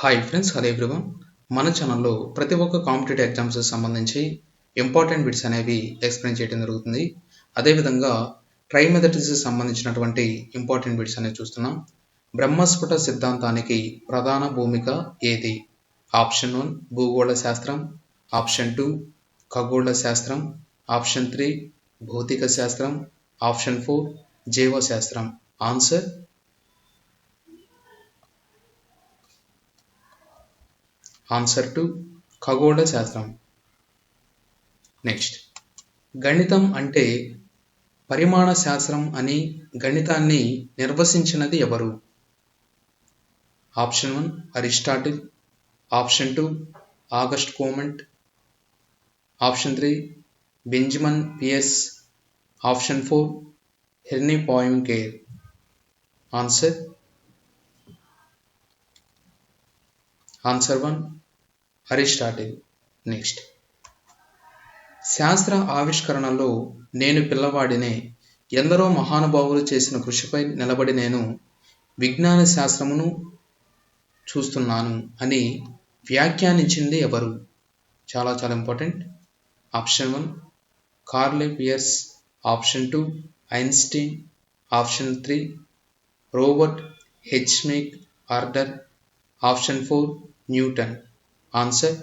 Hi friends hello everyone మన ఛానల్లో ప్రతి ఒక్క కాంపిటేటివ్ ఎగ్జామ్స్ సంబంధించి ఇంపార్టెంట్ బిట్స్ అనేవి ఎక్స్ప్లెయిన్ చేయడం జరుగుతుంది. అదేవిధంగా ట్రైమెథటిక్స్ సంబంధించినటువంటి ఇంపార్టెంట్ బిట్స్ అనేవి చూస్తున్నాం. బ్రహ్మస్ఫుట సిద్ధాంతానికి ప్రధాన భూమిక ఏది? ఆప్షన్ వన్ భూగోళ శాస్త్రం. ఆప్షన్ టూ ఖగోళ శాస్త్రం. ఆప్షన్ త్రీ భౌతిక శాస్త్రం. ఆప్షన్ ఫోర్ జీవశాస్త్రం. ఆన్సర్ ఆన్సర్ టు ఖగోళ శాస్త్రం. నెక్స్ట్ గణితం అంటే పరిమాణ శాస్త్రం అని గణితాన్ని నిర్వచించినది ఎవరు? Option one Aristotle option two August Comte option three Benjamin Peirce option four హెర్నీ Poincare answer answer one Aristotle next. శాస్త్ర ఆవిష్కరణలో నేను పిల్లవాడినే ఎందరో మహానుభావులు చేసిన కృషిపై నిలబడి నేను విజ్ఞాన శాస్త్రమును చూస్తున్నాను అని వ్యాఖ్యానించింది ఎవరు? చాలా చాలా important. Option one Karl Pearson. Option two Einstein. Option three Robert హెచ్మేక్ order. Option four Newton. Answer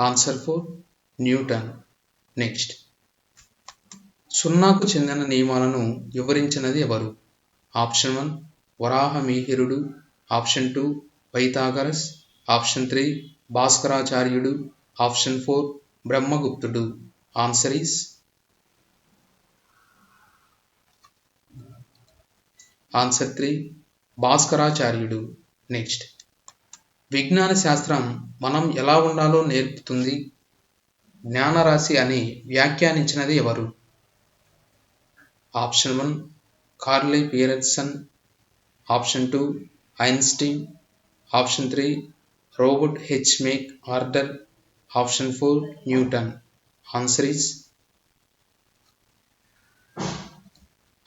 answer four Newton next సున్నాకు చెందిన నియమాలను వివరించినది ఎవరు? Option one వరాహమిహిరుడు. Option two Pythagoras. Option three భాస్కరాచార్యుడు. Option four బ్రహ్మగుప్తుడు. ఆన్సర్ ఈస్ ఆన్సర్ త్రీ భాస్కరాచార్యుడు. Next. విజ్ఞాన శాస్త్రం మనం ఎలా ఉండాలో నేర్పుతుంది? జ్ఞానరాశి అని వ్యాఖ్యానించినది ఎవరు? Option one Karl Pearson option two Einstein. Option three Robert H make order. Option four Newton. Answer is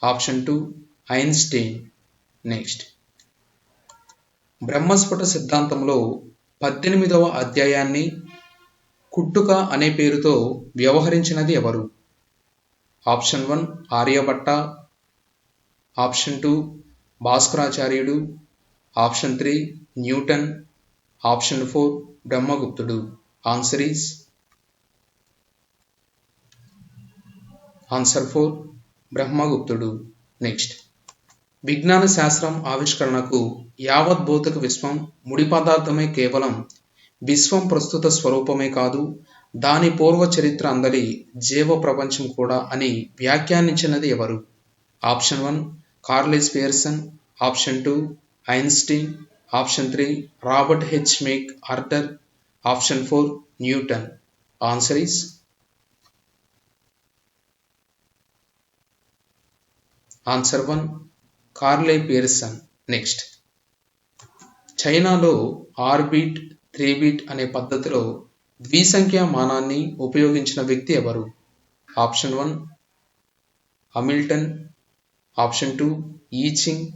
option two Einstein. Next. Brahmasphuta సిద్ధాంతంలో పద్దెనిమిదవ అధ్యాయాన్ని కుట్టుక అనే పేరుతో వ్యవహరించినది ఎవరు? Option one Aryabhatta option two భాస్కరాచార్యుడు option three Newton option four బ్రహ్మగుప్తుడు. Answer is answer four బ్రహ్మగుప్తుడు. Next. విజ్ఞాన శాస్త్రం ఆవిష్కరణకు యావత్ భౌతిక విశ్వం ముడి పదార్థమే కేవలం విశ్వం ప్రస్తుత స్వరూపమే కాదు దాని పూర్వ చరిత్ర అందలి జీవ ప్రపంచం కూడా అని వ్యాఖ్యానించినది ఎవరు? Option one Karl Pearson. Option two Einstein. Option three Robert H. Mac order option four Newton. Answer is answer one Karl Pearson next. చైనాలో ఆర్బిట్ త్రీ బీట్ అనే పద్ధతిలో ద్విసంఖ్యా మానాన్ని ఉపయోగించిన వ్యక్తి ఎవరు? Option one Hamilton. Option two I Ching.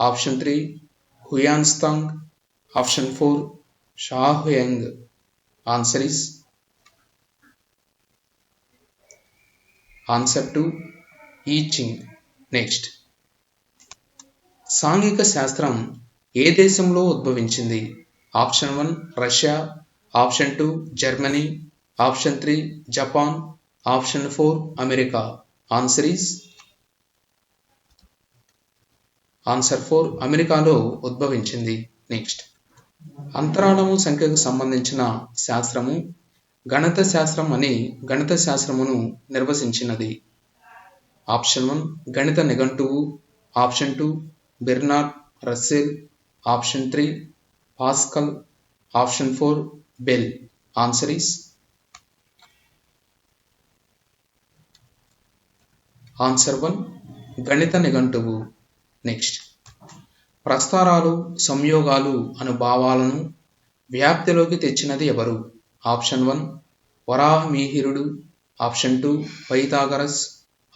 Option three హుయాన్స్తాంగ్. Option four Shao Yong. Answer is answer two I Ching. Next. సాంఘిక శాస్త్రం ఏ దేశంలో ఉద్భవించింది? Option one Russia. Option two Germany. Option three Japan. Option four America. Answer is? Answer four అమెరికాలో ఉద్భవించింది. Next. అంతరాళము సంఖ్యకు సంబంధించిన శాస్త్రము గణిత శాస్త్రం అని గణిత శాస్త్రమును నిర్వచించినది. ఆప్షన్ వన్ గణిత నిఘంటువు. Option two Bernard Russell option three Pascal option four Bell answer is answer one గణిత నిఘంటువు నెక్స్ట్ ప్రస్తారాలు సంయోగాలు అను భావాలను వ్యాప్తిలోకి తెచ్చినది ఎవరు? Option one వరాహమిహిరుడు. Option two Pythagoras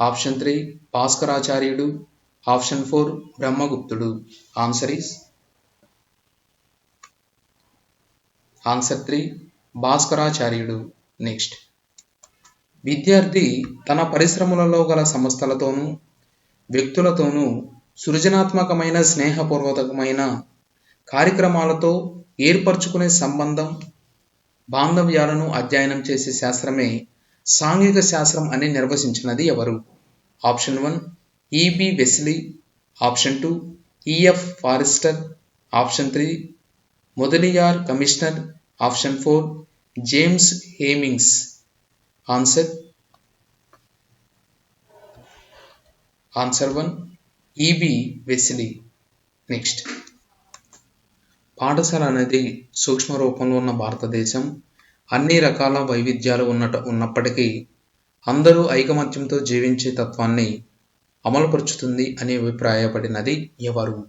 option three భాస్కరాచార్యుడు. Option four బ్రహ్మగుప్తుడు. ఆన్సర్ ఈస్ ఆన్సర్ త్రీ భాస్కరాచార్యుడు. నెక్స్ట్ విద్యార్థి తన పరిశ్రమలలో గల సంస్థలతోనూ వ్యక్తులతోనూ సృజనాత్మకమైన స్నేహపూర్వకమైన కార్యక్రమాలతో ఏర్పరచుకునే సంబంధం బాంధవ్యాలను అధ్యయనం చేసే శాస్త్రమే సాంఘిక శాస్త్రం అని నిర్వచించినది ఎవరు? Option one E B Wesley option two E F Forrester option three Mudaliar commissioner option four James Hemmings answer answer one E B Wesley next పాఠశాల అనేది సూక్ష్మ రూపంలో ఉన్న భారతదేశం. అన్ని రకాల వైవిధ్యాలు ఉన్నట ఉన్నప్పటికీ అందరూ ఐకమత్యంతో జీవించే తత్వాన్ని అమలుపరుచుతుంది అని అభిప్రాయపడినది ఎవరు?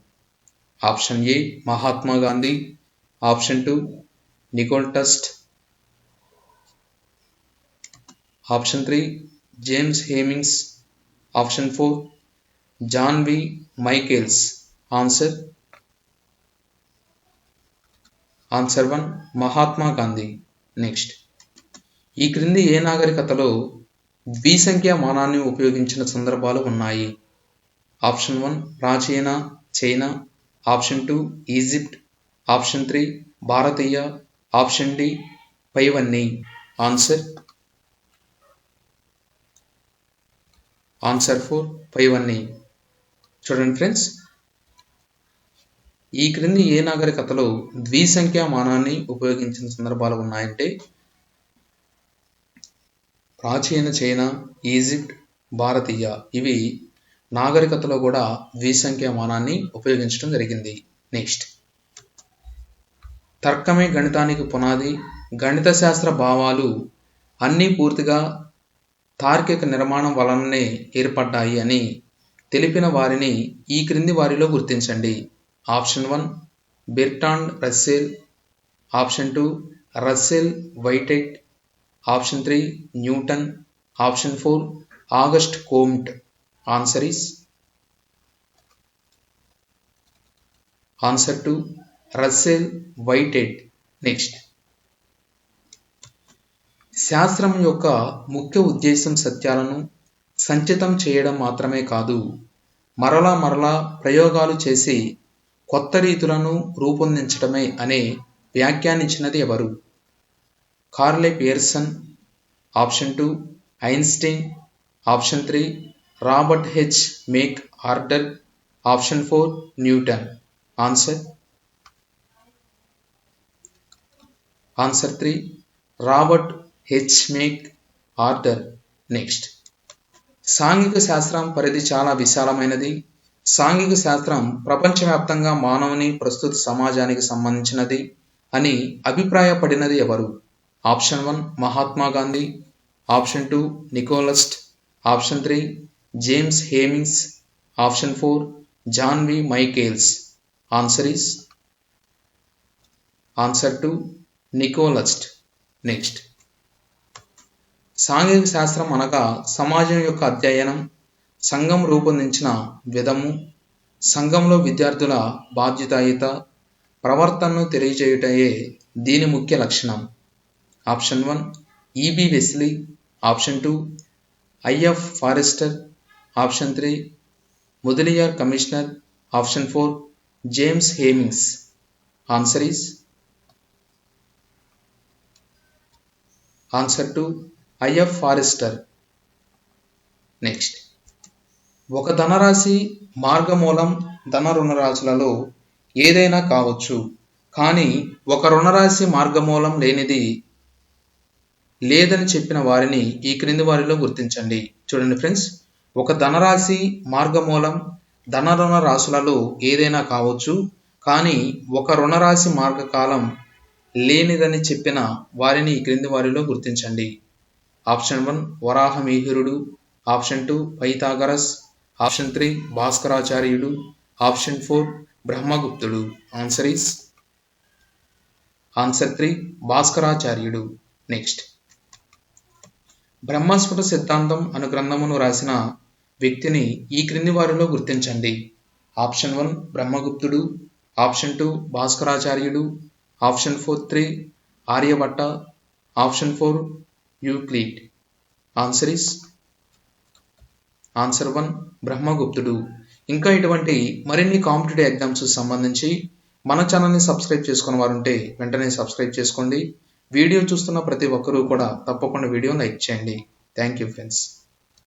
Option A Mahatma Gandhi option two Nicole టస్ట్ option three James Hemmings option four John V Michaels. Answer? Answer one Mahatma Gandhi. Next. ఈ క్రింది ఏ నాగరికతలో ద్విసంఖ్యామానాన్ని ఉపయోగించిన సందర్భాలు ఉన్నాయి. ఆప్షన్ వన్ ప్రాచీన China. Option two Egypt. Option three భారతీయ. ఆప్షన్ డి పైవన్నీ. ఆన్సర్? ఆన్సర్ ఫోర్ పైవన్నీ. చూడండి ఫ్రెండ్స్. ఈ క్రింది ఏ నాగరికతలో ద్విసంఖ్య మానాన్ని ఉపయోగించిన సందర్భాలు ఉన్నాయంటే ప్రాచీన చైనా ఈజిప్ట్ భారతీయ ఇవి నాగరికతలో కూడా ద్విసంఖ్య మానాన్ని ఉపయోగించడం జరిగింది. నెక్స్ట్. తర్కమే గణితానికి పునాది గణిత శాస్త్ర భావాలు అన్నీ పూర్తిగా తార్కిక నిర్మాణం వలననే ఏర్పడ్డాయి అని తెలిపిన వారిని ఈ క్రింది వారిలో గుర్తించండి. Option one Bertrand Russell. Option two Russell Whitehead. Option three Newton. Option four August Comte. Answer is answer two Russell Whitehead next శాస్త్రం యొక్క ముఖ్య ఉద్దేశం సత్యాలను సంచితం చేయడం మాత్రమే కాదు. మరలా మరలా ప్రయోగాలు చేసి కొత్త రీతులను రూపొందించడమే అనే వ్యాఖ్యానించినది ఎవరు? Karl Pearson option two Einstein option three Robert H Mac order option four Newton. Answer? Answer three Robert H Mac order. Next. సాంఘిక శాస్త్రం పరిధి చాలా విశాలమైనది. సాంఘిక శాస్త్రం ప్రపంచవ్యాప్తంగా మానవుని ప్రస్తుత సమాజానికి సంబంధించినది అని అభిప్రాయపడినది ఎవరు? Option one Mahatma Gandhi option two Nicholas option three James Hemmings option four John V Michaels. Answer is answer two Nicholas. Next సాంఘిక శాస్త్రం అనగా సమాజం యొక్క అధ్యయనం సంఘం రూపొందించిన విధము సంఘంలో విద్యార్థుల బాధ్యతాయుత ప్రవర్తనను తెలియజేయుటయే దీని ముఖ్య లక్షణం. Option one E B Wesley option two I F Forrester option three Mudaliar commissioner option four James Hemmings answer is answer two I F Forrester next ఒక ధనరాశి మార్గమూలం ధన రుణరాశులలో ఏదైనా కావచ్చు కానీ ఒక రుణరాశి మార్గమూలం లేనిది లేదని చెప్పిన వారిని ఈ క్రింది వారిలో గుర్తించండి. చూడండి ఫ్రెండ్స్ ఒక ధనరాశి మార్గమూలం ధన రుణ రాశులలో ఏదైనా కావచ్చు కానీ ఒక రుణరాశి మార్గకాలం లేనిదని చెప్పిన వారిని ఈ క్రింది వారిలో గుర్తించండి. Option one వరాహమీహిరుడు option two Pythagoras option three భాస్కరాచార్యుడు. Option four బ్రహ్మగుప్తుడు. ఆన్సర్ ఈస్ ఆన్సర్ త్రీ భాస్కరాచార్యుడు. నెక్స్ట్. బ్రహ్మస్ఫుట సిద్ధాంతం అను గ్రంథమును రాసిన వ్యక్తిని ఈ క్రింది వారిలో గుర్తించండి. ఆప్షన్ వన్ బ్రహ్మగుప్తుడు. Option two భాస్కరాచార్యుడు. Option four three Aryabhata. Option four Euclid. Answer is answer one బ్రహ్మగుప్తుడు. ఇంకా ఇటువంటి మరిన్ని కాంపిటేటివ్ ఎగ్జామ్స్ సంబంధించి మన ఛానల్ని సబ్స్క్రైబ్ చేసుకున్న వారు ఉంటే వెంటనే సబ్స్క్రైబ్ చేసుకోండి. వీడియో చూస్తున్న ప్రతి ఒక్కరూ కూడా తప్పకుండా వీడియో లైక్ చేయండి. Thank you friends